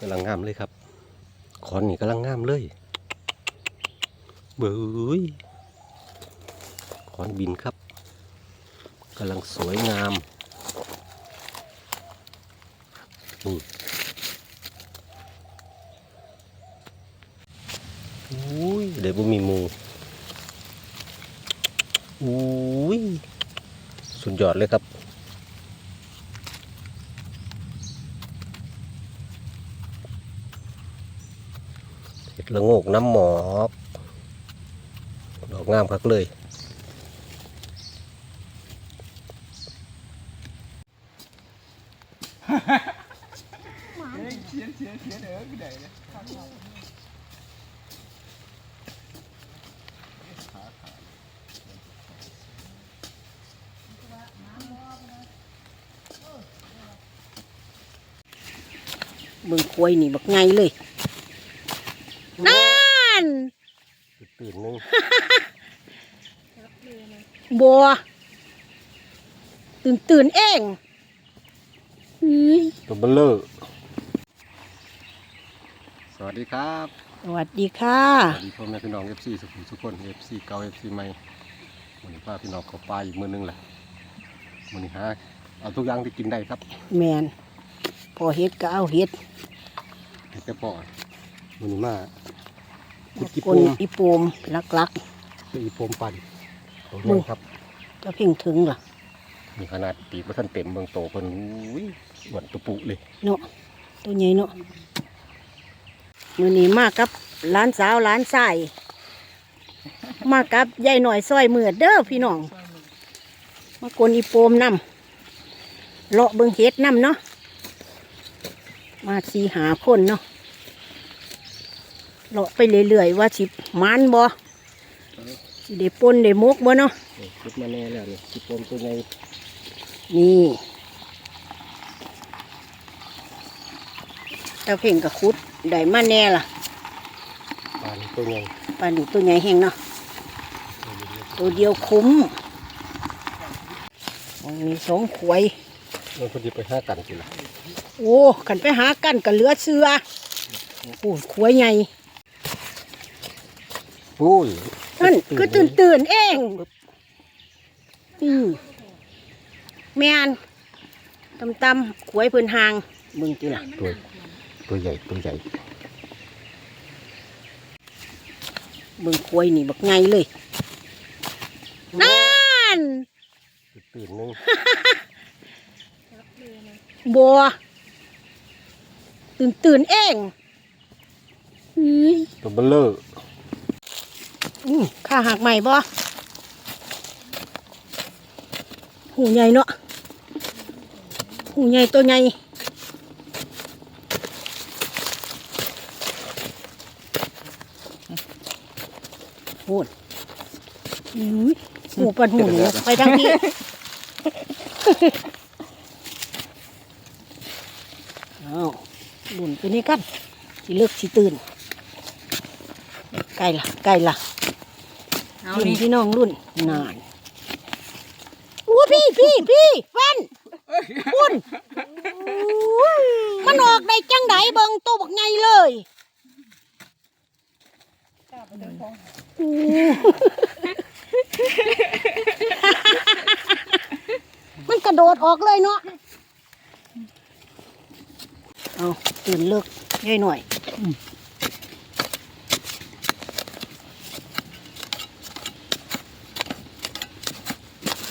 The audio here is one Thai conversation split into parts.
กำลังงามเลยครับขอนนี่กำลังงามเลยเบ้ยขอนบินครับกำลังสวยงามนี่อุ้ยเดี๋ยวบ่มีมูอุ้ยสุดยอดเลยครับ ห็ดละโงกน้ำหมอกดอกงามคักเลยเบิ่งควยนี่บักไงเลย นั่น ตื่นนึงบัวตื่นตื่นเองอื้ยตัวเบลเลอร์สวัสดีครับ สวัสดีค่ะ สวัสดีพ่อแม่พี่น้อง FC สุขุมทุกคน FC เก่า FC ใหม่วันนี้พาพี่น้องเขาปลาอีกมือนึงแหละวันนี้ฮะเอาทุกอย่างที่กินได้ครับแมนพอเฮ็ดก็เอาเฮ็ดให้แต่พอวันนี้มา คุดกิคโปนมอีโปมลักลักอีโปมปั่นตัวมึนี้งครับๆจะเพ่งถึงล่ะมีขนาดปีกว่าท่านเต็มเบืองโตเพิ่นอุ้ยหวนตุปุเลยเนาะตัวใหญ่เนาะมือนี้มากับหลานสาวหลานชายมากับยายหน่อยซอยมือเด้อพี่น้อง มากวนอีโปมนำเลาะเบิงเฮ็ดนำเนาะมาสีหาคนเนาะ เลาะไปเรื่อยๆว่าสิหมันบ่สิได้ปนได้มกบ่เนาะคิดมาแน่แล้วนี่กิโปมตัวใหญ่นี่ตาเพ่งกับคุดได้มาแน่ล่ะปลานี่ตัวใหญ่ปลาหนูตัวใหญ่แห้งเนาะตัวเดียวคุ้มมองมีสองขวยมันพอดีไปห้ากันสิละโอ้ขันไปหากันกับเหลือเสือโอ้ขวยใหญ่ ปุ้ยนั่นคือตื่นตื่นๆเองอืมแมนตำตำๆขวยเพื้นหางเบึงจีล่ะตัวตัวใหญ่ตัวใหญ่เบึงขวยนี่บักไงเลยนั่นตื่นนึงบัวตื่นตื่นๆเองอื้ยตัวเบลเลอร์อืม ข้าหักใหม่บ่หูใหญ่เนาะหูใหญ่ตัวใหญ่โหดอุ้ยหูปันหูหนูไปทางนี้เอาบุญไปนี่กันสิเลิกสิตื่นใกล้ละใกล้ละ เอารุ่นนี่พี่น้องรุ่นนานอู้พี่พี่พี่แฟนคุณมันออกได้จังไดเบิงตัวบักไงเลยอู้มันกระโดดออกเลยเนาะเอาตื่นเลิกย่อยหน่อย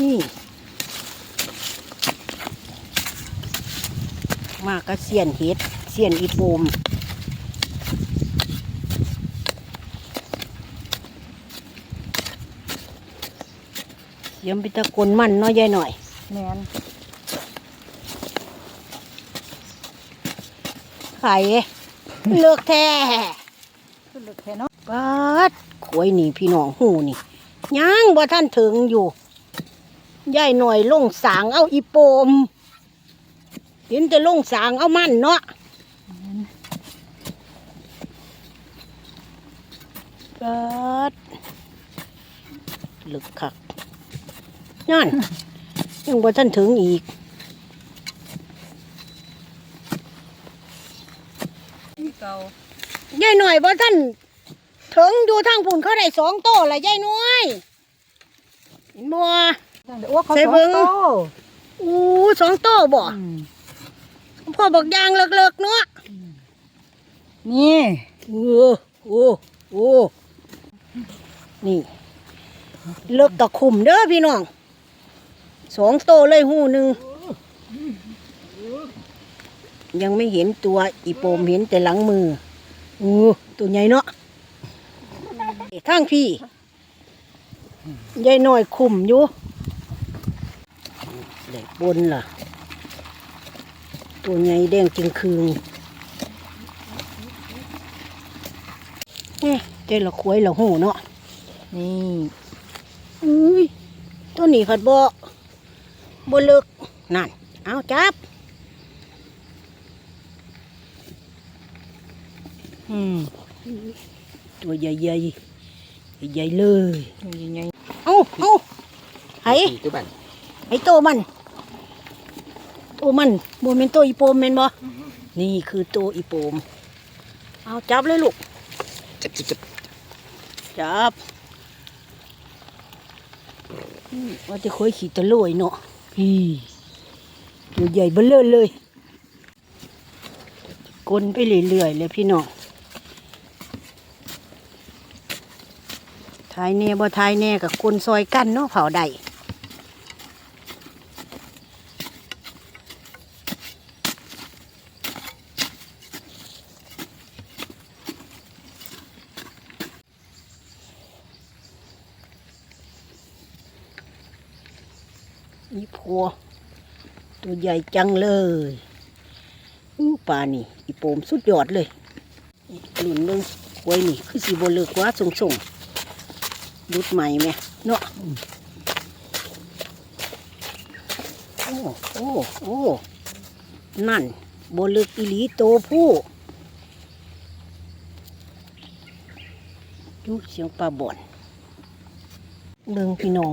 นี่มากก็เสียนเห็ดเสียนอีโปมเสียมไปตะกนมันเน้อยยายหน่อยแมนไข่เลือกแท้ขึ้นลึกแค่เนาะปัดขวยนี่พี่น้องหูนี่ยังบ่ท่านถึงอยู่ ยายหน่อยลงสางเอาอีโปมเห็นแต่ลงสางเอามันเนาะปัดลึกคักนั่นยังบ่ท่านถึงอีกเก่ายายหน่อยบ่ท่านถึงอยู่ทางพุ่นเขาได้สองโตละยายน้อยเห็นบ่ โอ้เขาใส่สองเบิ่งโตอู้สองโตบ่อืมพ่อบอกยางเลิกๆเนาะนี่โอ้โอ้โอ้นี่เลิกตะคุ่มเด้อพี่น้องสองโตเลยหูหนึ่งยังไม่เห็นตัวอีโปมเห็นแต่หลังมืออู้ตัวใหญ่เนาะทางพี่ยายน้อยคุมอยู่เด็ก บนล่ะ ตัวใหญ่แดงจริงคืงเนี่ยเจ้าละควยละหูเนาะ นี่อุ้ยตัวนี้ผัดบ่บ่เลิกนั่น เอาจับ อืม ตัวใหญ่ใหญ่ใหญ่ๆเลย ตัวใหญ่เอาเอาไห้ตัวบันไห้โตมัน โตมันโมเมนโตอีโปมแมนบ่นี่คือโตอีโปม เอาจับเลยลูก จับจับจับจับอืมว่าจะเคยขี่ตะโลยเนาะพี่ตัวใหญ่เบ้อเร่อเลย กลนไปเรื่อยๆเลยพี่น้องทายแน่บ่ทายแน่กับกลนซอยกันเนาะเผาได้ นี่พัว ตัวใหญ่จังเลยอู้ปลานี่ อีโปมสุดยอดเลยอีหลุนลงควยนี่ คือสีบเลิกว่าส่งส่งๆดุดใหม่ไหมเนาะโอ้โอ้โอ้นั่นบเลิกอีหลีโตผู้ยุเสียงปลาบ่อนเบิ่งพี่น้อง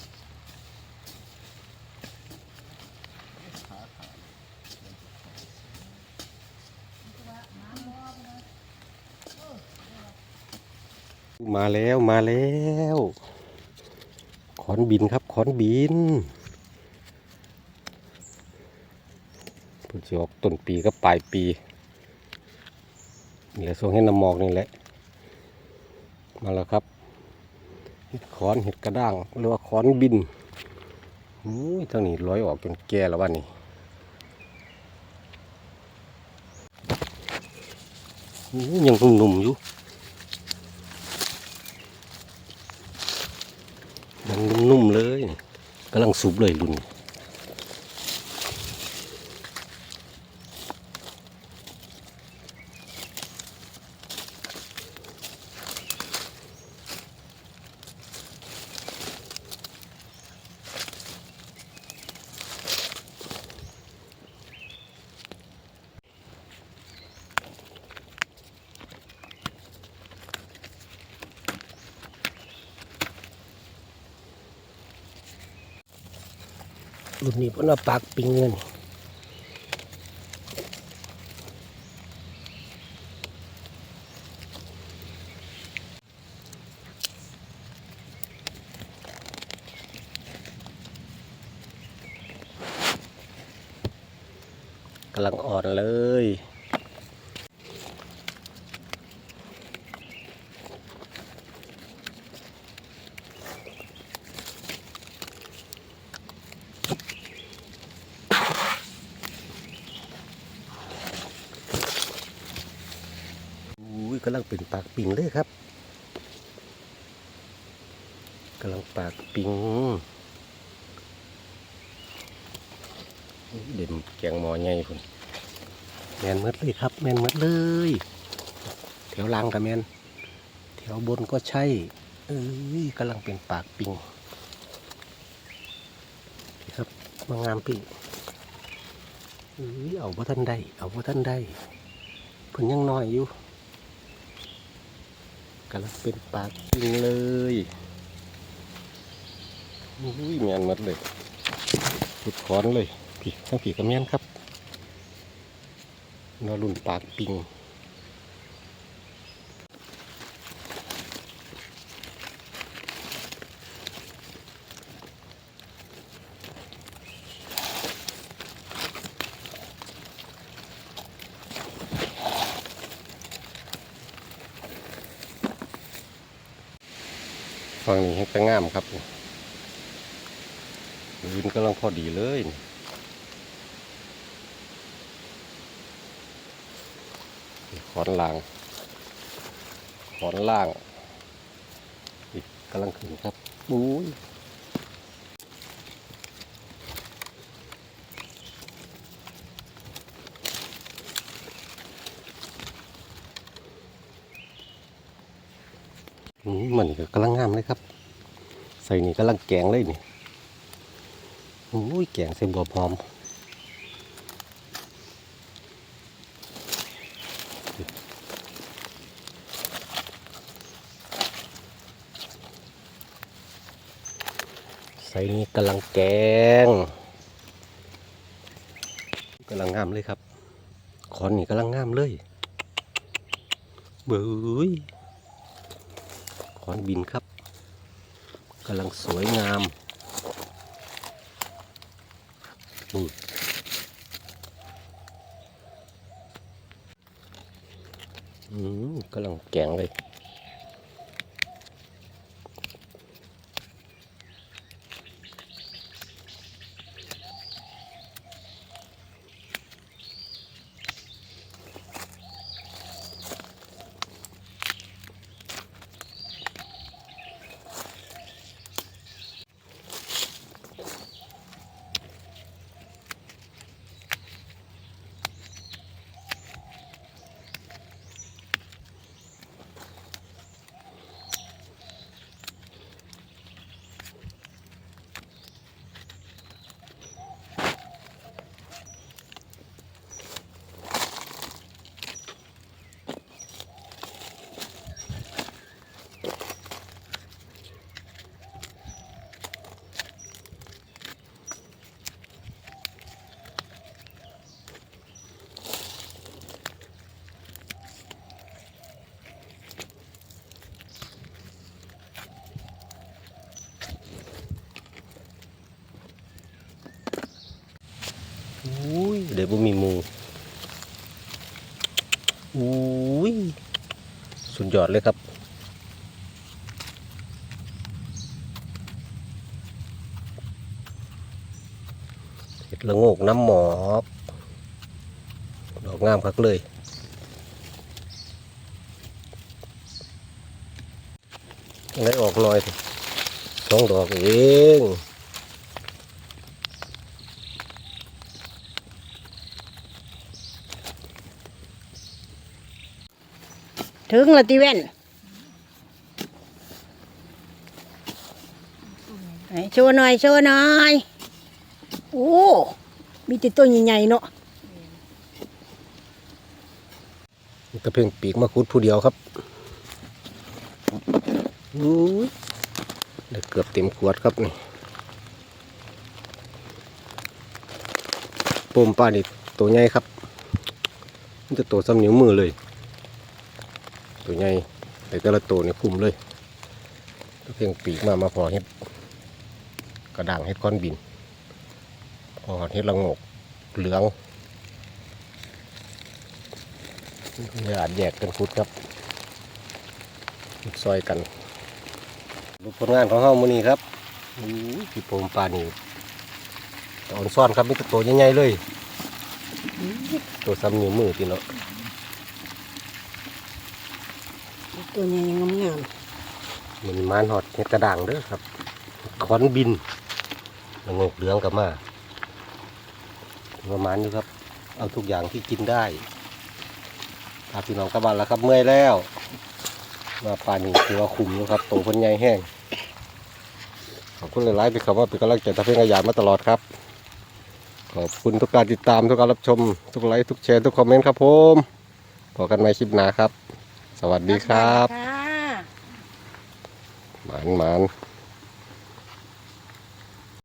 มาแล้วมาแล้วขอนบินครับขอนบินเพิ่งจะออกต้นปีกับปลายปีนี่แหละช่วงให้น้ำหมอกนี่แหละ มาแล้วครับเห็ดขอนเห็ดกระด้างหรือว่าขอนบินอุ้ยทางนี้ร้อยออกจนแก่แล้ววันนี้อู้ยังหนุ่มๆอยู่ ยังนุ่มๆเลยกำลังสุบเลยรุ่นนี้ รุ่นนี้เพราะว่าปากปิงเงินกำลังอ่อนเลย อุ้ย กำลังเป็นปากปิงเลยครับกำลังปากปิงเด่นแกงหมอใหญ่คุณแมนหมดเลยครับแมนหมดเลยแถวล่างกับแมนแถวบนก็ใช่เอเอ้ยกำลังเป็นปากปิงครับมางามปิงเอ้ยเอาว่าท่านได้เอาว่าท่านได้เพิ่นยังน้อยอยู่ กำลังเป็นปากปิงเลยอุ้ยแมนมัดเลยขุดขอนเลยพี่ทั้งพี่กับแมนครับนอรุ่นปากปิง ฝั่งนี้ให้ก็งามครับยืนกำลังพอดีเลยขอนล่าง ขอนล่างกำลังขึ้นครับอุ้ยอืมมัน ก็กำลังงามเลยครับ ใส่นี่กำลังแกงเลยนี่โอ้ยแกงใส่บัวพร้อมใส่นี่กำลังแกงกำลังงามเลยครับ ขอนนี่กำลังงามเลยเบ้ย ขอนบินครับกำลังสวยงามนี่อืมกำลังแกงเลย อุ้ย เดี๋ยวบ่มีหมูอุ้ยสุดยอดเลยครับ เห็ดละโงกน้ำหมอก ดอกงามคักเลยได้ออกหน่อยสิสองดอกเอง ถึงละติเว้นไหนโชว์หน่อยโชว์หน่อยโอ้มีแต่ตัวใหญ่ๆเนาะตะเพ่งปีกมาคุดผู้เดียวครับอุ้ได้เกือบเต็มขวดครับนี่ปมปลานี่ตัวใหญ่ครับ มันจะตัวซ้ำนิ้วมือเลย ตัวใหญ่แต่แต่ละตัวนี่คุ้มเลยตะเพ่งปีกมามาพอเห็ดกระด่างเห็ดก้อนบิน พอเห็ดละงกเหลืองอย่าแยกกันคุดครับซอยกันรูปผลงานของเฮามื้อนี้ครับพี่โปมปลานี่ตอนซ่อนครับมีต่ตัวใหญ่ๆเลย ตัวซ้ำนิ้วมือพี่เนาะ ตัวใหญ่งามงามมันมานหอดเห็ดกระด่างด้วยครับขอนบินละงกเหลืองกับมาประมาณนี้ครับ เอาทุกอย่างที่กินได้พาพี่น้องกลับบ้านแล้วครับเมื่อยแล้ว มาปลาหนึ่งคือว่าคุมนะครับโตพันใหญ่แห้งขอบคุณหลายๆที่เขาว่าเป็นกำลังใจทำให้ขยามาตลอดครับ ขอบคุณทุกการติดตามทุกการรับชม ทุกไลค์ทุกแชร์ทุกคอมเมนต์ครับผมพบกันใหม่คลิปหน้าครับ สวัสดีครับ หมานหมาน